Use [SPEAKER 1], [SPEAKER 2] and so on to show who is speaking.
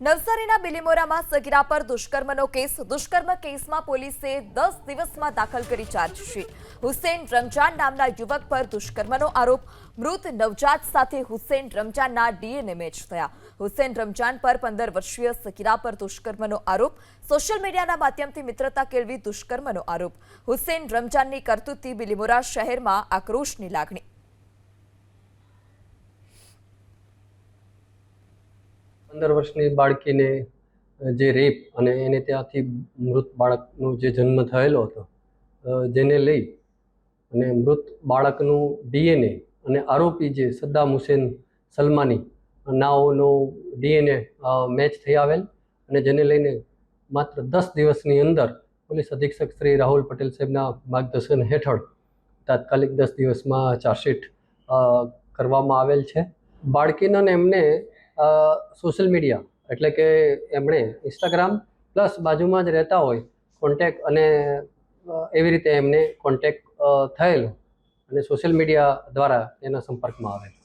[SPEAKER 1] નવસારીના બિલીમોરામાં સગીરા પર દુષ્કર્મનો કેસ. દુષ્કર્મ કેસમાં પોલીસે દસ દિવસમાં દાખલ કરી ચાર્જશીટ હુસેન રમજાન નામના યુવક પર દુષ્કર્મનો આરોપ. મૃત નવજાત સાથે હુસેન રમજાનના ડીએનએ મેચ થયા. હુસેન રમજાન પર પંદર વર્ષીય સગીરા પર દુષ્કર્મનો આરોપ. સોશિયલ મીડિયાના માધ્યમથી મિત્રતા કેળવી દુષ્કર્મનો આરોપ. હુસેન રમજાનની કરતૂતથી બિલીમોરા શહેરમાં આક્રોશની લાગણી.
[SPEAKER 2] પંદર વર્ષની બાળકીને જે રેપ અને એને ત્યાંથી મૃત બાળકનો જે જન્મ થયેલો હતો જેને લઈ અને મૃત બાળકનું ડીએનએ અને આરોપી જે સદ્દામ હુસેન સલમાની નાઓનો ડીએનએ મેચ થઈ આવેલ અને જેને લઈને માત્ર દસ દિવસની અંદર પોલીસ અધિક્ષક શ્રી રાહુલ પટેલ સાહેબના માર્ગદર્શન હેઠળ તાત્કાલિક દસ દિવસમાં ચાર્જશીટ કરવામાં આવેલ છે. બાળકીના ને એમને સોશિયલ મીડિયા એટલે કે એમણે ઇન્સ્ટાગ્રામ પ્લસ બાજુમાં જ રહેતા હોય કોન્ટેક અને એવી રીતે એમને કોન્ટેક થયેલો અને સોશિયલ મીડિયા દ્વારા એના સંપર્કમાં આવેલ.